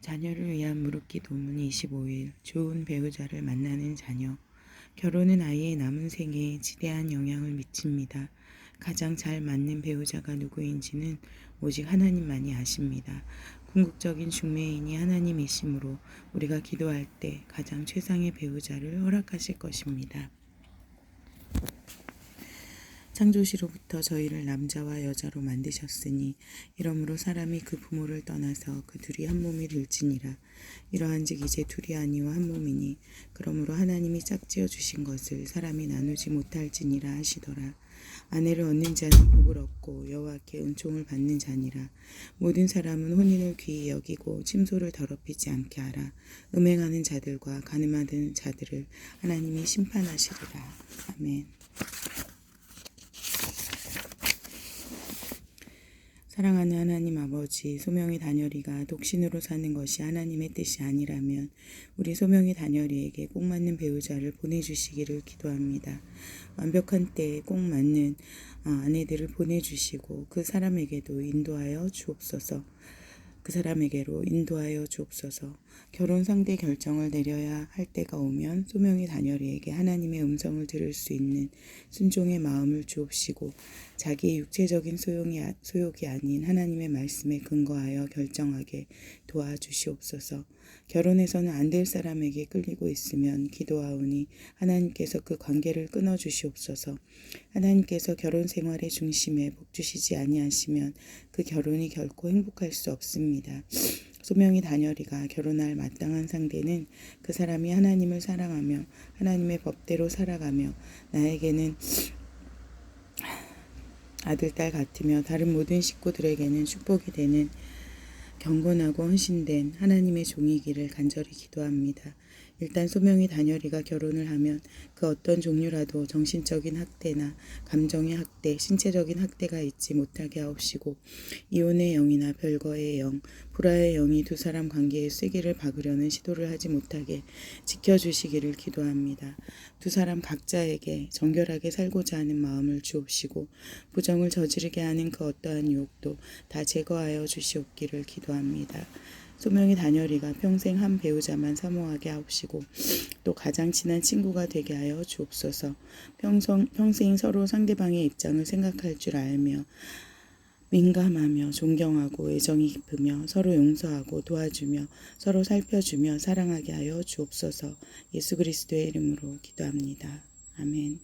자녀를 위한 무릎기 도문 25일 좋은 배우자를 만나는 자녀 결혼은 아이의 남은 생애에 지대한 영향을 미칩니다. 가장 잘 맞는 배우자가 누구인지는 오직 하나님만이 아십니다. 궁극적인 중매인이 하나님이시므로 우리가 기도할 때 가장 최상의 배우자를 허락하실 것입니다. 창조시로부터 저희를 남자와 여자로 만드셨으니 이러므로 사람이 그 부모를 떠나서 그 둘이 한 몸이 될지니라. 이러한즉 이제 둘이 아니요 한 몸이니 그러므로 하나님이 짝지어 주신 것을 사람이 나누지 못할지니라 하시더라. 아내를 얻는 자는 복을 얻고 여호와께 은총을 받는 자니라. 모든 사람은 혼인을 귀히 여기고 침소를 더럽히지 않게 하라. 음행하는 자들과 가늠하는 자들을 하나님이 심판하시리라. 아멘. 사랑하는 하나님 아버지, 소명이 다녀리가 독신으로 사는 것이 하나님의 뜻이 아니라면 우리 소명이 다녀리에게 꼭 맞는 배우자를 보내주시기를 기도합니다. 완벽한 때에 꼭 맞는 어, 아내들을 보내주시고 그 사람에게도 인도하여 주옵소서. 그 사람에게로 인도하여 주옵소서. 결혼 상대 결정을 내려야 할 때가 오면 소명이 다녀리에게 하나님의 음성을 들을 수 있는 순종의 마음을 주옵시고 자기의 육체적인 소용이, 아- 소욕이 아닌 하나님의 말씀에 근거하여 결정하게 도와주시옵소서. 결혼해서는 안 될 사람에게 끌리고 있으면 기도하오니 하나님께서 그 관계를 끊어 주시옵소서. 하나님께서 결혼 생활의 중심에 복 주시지 아니하시면 그 결혼이 결코 행복할 수 없습니다. 소명이 다녀리가 결혼할 마땅한 상대는 그 사람이 하나님을 사랑하며 하나님의 법대로 살아가며 나에게는 아들, 딸 같으며 다른 모든 식구들에게는 축복이 되는 경건하고 헌신된 하나님의 종이기를 간절히 기도합니다. 일단 소명이 다녀리가 결혼을 하면 그 어떤 종류라도 정신적인 학대나 감정의 학대, 신체적인 학대가 있지 못하게 하옵시고 이혼의 영이나 별거의 영, 불화의 영이 두 사람 관계에 쐐기를 박으려는 시도를 하지 못하게 지켜주시기를 기도합니다. 두 사람 각자에게 정결하게 살고자 하는 마음을 주옵시고 부정을 저지르게 하는 그 어떠한 유혹도 다 제거하여 주시옵기를 기도합니다. 소명이 다녀리가 평생 한 배우자만 사모하게 하옵시고 또 가장 친한 친구가 되게 하여 주옵소서. 평생, 평생 서로 상대방의 입장을 생각할 줄 알며 민감하며 존경하고 애정이 깊으며 서로 용서하고 도와주며 서로 살펴주며 사랑하게 하여 주옵소서. 예수 그리스도의 이름으로 기도합니다. 아멘.